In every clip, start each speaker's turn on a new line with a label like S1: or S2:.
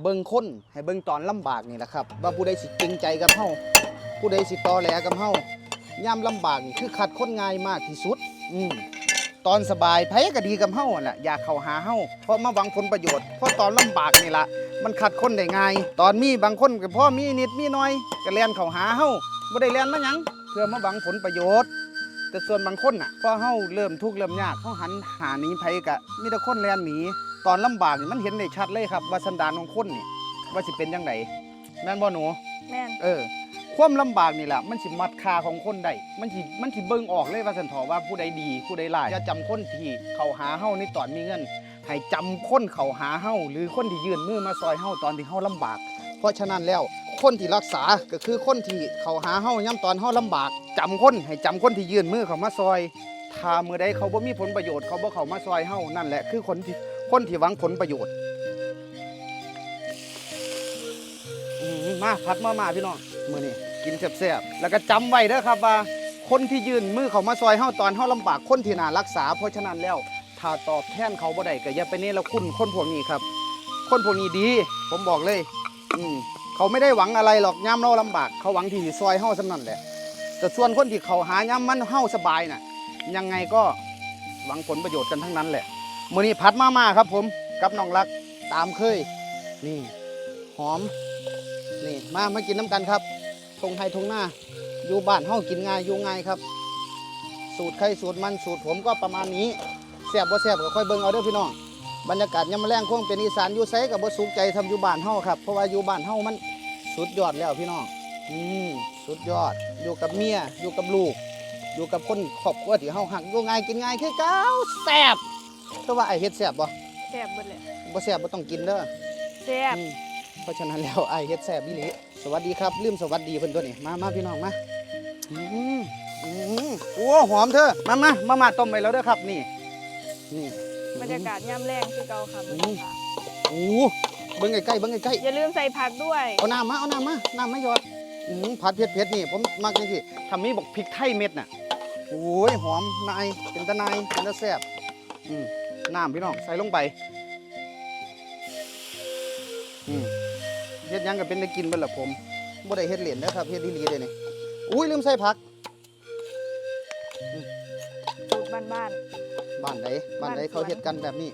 S1: เบิ่งคนให้เบิ่งตอนลำบากนี่แหละครับ ว่าผู้ใดสิจริงใจกับเฮาผู้ใดสิตอแหลกับเฮายามลำบากนี่คือขัดคนง่ายมากที่สุด อืมตอนสบายไผก็ดีกับเฮาแหละอยากเข้าหาเฮาเพราะมาหวังผลประโยชน์เพราะตอนลำบากนี่ละมันขัดคนได้ง่าย ตอนมีบางคนก็พอมีนิดมีน้อยก็แล่นเข้าหาเฮาบ่ได้แล่นมาหยังเพื่อมาหวังผลประโยชน์ แต่ส่วนบางคนน่ะพอเฮาเริ่มทุกข์เริ่มยากเฮาหันหาหนีไผก็มีแต่คนแล่นหนี ตอนลำบากนี่มันเห็นได้ชัดเลยครับ ว่าสันดานของคนนี่ว่าสิเป็นจังไดแม่นบ่หนู
S2: แม่น
S1: เออ ความลำบากนี่แหละมันสิมัดคาของคนได้มันสิมันสิเบิ่งออกเลยว่าสันทอว่าผู้ใดดีผู้ใดร้ายอย่าจำคนที่เข้าหาเฮาในตอนมีเงินให้จำคนเข้าหาเฮาหรือคนที่ยื่นมือมาซอยเฮาตอนที่เฮาลำบาก เพราะฉะนั้นแล้วคนที่รักษาก็คือคนที่เข้าหาเฮาย่ำตอนเฮาลำบากจำคนให้จำคนที่ยื่นมือเข้ามาซอยถ้ามือใดเขาบ่มีผลประโยชน์เขาบ่เข้ามาซอยเฮานั่นแหละคือคนที่ คนที่หวังผลประโยชน์มาพัดมามาพี่น้องมือนี้กินแซ่บๆแล้วก็จำไว้เด้อครับว่า คนที่ยืนมือเขามาซอยเฮาตอนเฮาลำบากคนที่น่ารักษา เพราะฉะนั้นแล้วถ้าตอบแทนเขาบ่ได้ก็อย่าไปเนรคุณคนพวกนี้ครับ คนพวกนี้ดี ผมบอกเลย อืมเขาไม่ได้หวังอะไรหรอกย่ำเราลำบาก เขาหวังที่ซอยเฮาสำนั่นแหละแต่ส่วนคนที่เขาหาย่ำมันเฮาสบายน่ะ ยังไงก็หวังผลประโยชน์กันทั้งนั้นแหละ มื้อนี้ผัดมาม่าครับ ผมกับน้องรักตามเคย นี่ หอมนี่มามากินน้ำกันครับทงไทยทงหน้า อยู่บ้านเฮากินง่ายอยู่ง่ายครับ สูตรใครสูตรมันสูตรผมก็ประมาณนี้แซ่บบ่แซ่บก็ค่อยเบิ่งเอาเด้อพี่น้องบรรยากาศยามมะแรงคงเป็นอีสานอยู่ไสกับบ่สุขใจทำอยู่บ้านเฮาครับเพราะว่าอยู่บ้านเฮามันสุดยอดแล้วพี่น้องอืมสุดยอด อยู่กับเมียอยู่กับลูก อยู่กับคนครอบครัวที่เฮาหักอยู่ง่ายกินง่ายคือเก่าแซ่บ แต่ว่าไอ้เฮ็ดแซ่บบ่
S2: แซ่บเบิดเลย
S1: บ่แซ่บบ่ต้องกินเด้อ
S2: แซ่บ
S1: อืมเพราะฉะนั้นแล้วไอ้เฮ็ดแซ่บอีหลีสวัสดีครับลืมสวัสดีเพิ่นตัวนี้มามาพี่น้องมาอืมอืมโอ้หอมเธอมามามามาต้มไปแล้วเด้อครับนี่นี่
S2: บรรยากาศย่ำแรงคือเก่าค่ะ
S1: อืม โอ้เบิ่งใกล้ๆเบิ่งใกล้ๆ
S2: อย่าลืมใส่ผักด้วย
S1: เอาน้ำมา เอาน้ำมา น้ำมาหยอดอืมผัดเผ็ดเผ็ดๆนี่ ผมมักจังซี่ทำมีบอกพริกไทยเม็ดน่ะ โอ้ย หอมนายเป็นตะนายเป็นตะแซ่บอืม น้ำพี่น้องใส่ลงไปอืมเฮ็ดหยังก็เป็นได้กินเบิดละผมบ่ได้เฮ็ดเหรียญนะครับเฮ็ดดีๆเลยนี่อุ้ยลืมใส่ผัก
S2: สูตรบ้าน
S1: บ้านใดบ้านใด
S2: บ้านสวน
S1: เขาเฮ็ดกันแบบนี้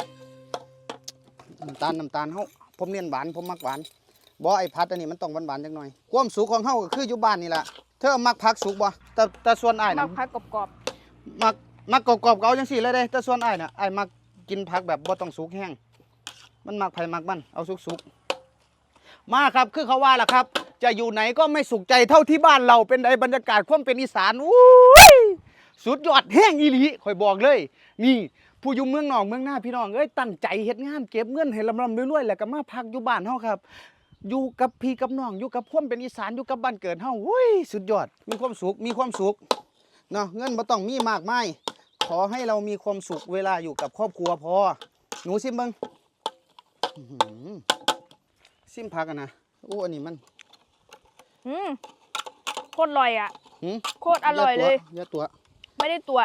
S1: น้ำตาลน้ำตาลเฮาผมเน้นหวานผมมักหวานบ่ไอ้พัดอันนี้มันต้องหวานๆจังหน่อยความสุขของเฮาก็คืออยู่บ้านนี่ล่ะเธอมักผักสุกบ่แต่แต่ส่วนอ้าย
S2: ๆ
S1: น่ะ
S2: มาผักกรอบ
S1: มักมักกรอบๆก็เอาจังซี่เลยเด้แต่ส่วนอ้ายน่ะอ้ายมัก กินผักแบบบ่ต้องสุกแห้ง มันมักไผ่มักมันเอาสุกๆมาครับคือเขาว่าล่ะครับ จะอยู่ไหนก็ไม่สุขใจเท่าที่บ้านเราเป็นไดบรรยากาศความเป็นอีสานอุ้ยสุดยอดแห้งอีหลีข่อยบอกเลย นี่ผู้อยู่เมืองนอกเมืองหน้าพี่น้องเอ้ยตั้งใจเฮ็ดงานเก็บเงินให้ลำๆรวยๆแล้วก็มาพักอยู่บ้านเฮาครับ อยู่กับพี่กับน้องอยู่กับความเป็นอีสานอยู่กับบ้านเกิดเฮาอุ้ยสุดยอดมีความสุขมีความสุขเนาะเงินบ่ต้องมีมากมาย ขอให้เรามีความสุขเวลาอยู่กับครอบครัวพอ หนูซิมเบิ่งอื้อหือซิมผักอะนะโอ้อันนี้มัน
S2: ๆอืมโคตรอร่อยอะ
S1: หืม
S2: โคตรอร่อยเลย
S1: อย่าตัว
S2: ไม่ได้ตัว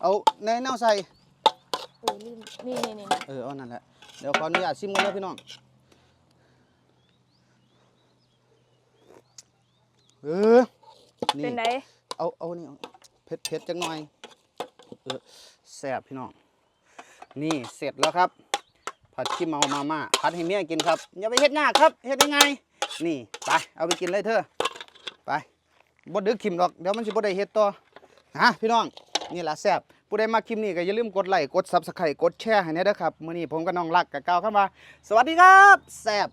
S1: เอาในแนวใส่
S2: เออลืมนี่นี่นี่นี่
S1: เออเอานั่นแหละเดี๋ยวขออนุญาตซิมกันแล้วพี่น้องเออนี่
S2: เป็นได
S1: เอาเอานี่เอาเผ็ดเผ็ดจังหน่อย เออแซ่บพี่น้อง นี่เสร็จแล้วครับ ผัดขี้เมามาม่าผัดให้เมียกินครับ อย่าไปเฮ็ดยากครับเฮ็ดยังไง นี่ไปเอาไปกินเลยเธอ ไปบ่ดึกขิมหรอกเดี๋ยวมันสิบ่ได้เฮ็ดต่อฮะพี่น้องนี่แหละแซ่บผู้ใดมาคลิปนี้ก็อย่าลืมกดไลค์กด Subscribe กดแชร์ให้แน่เด้อครับมื้อนี้ผมกับน้องรักกับเก่าวคำว่าสวัสดีครับแซ่บ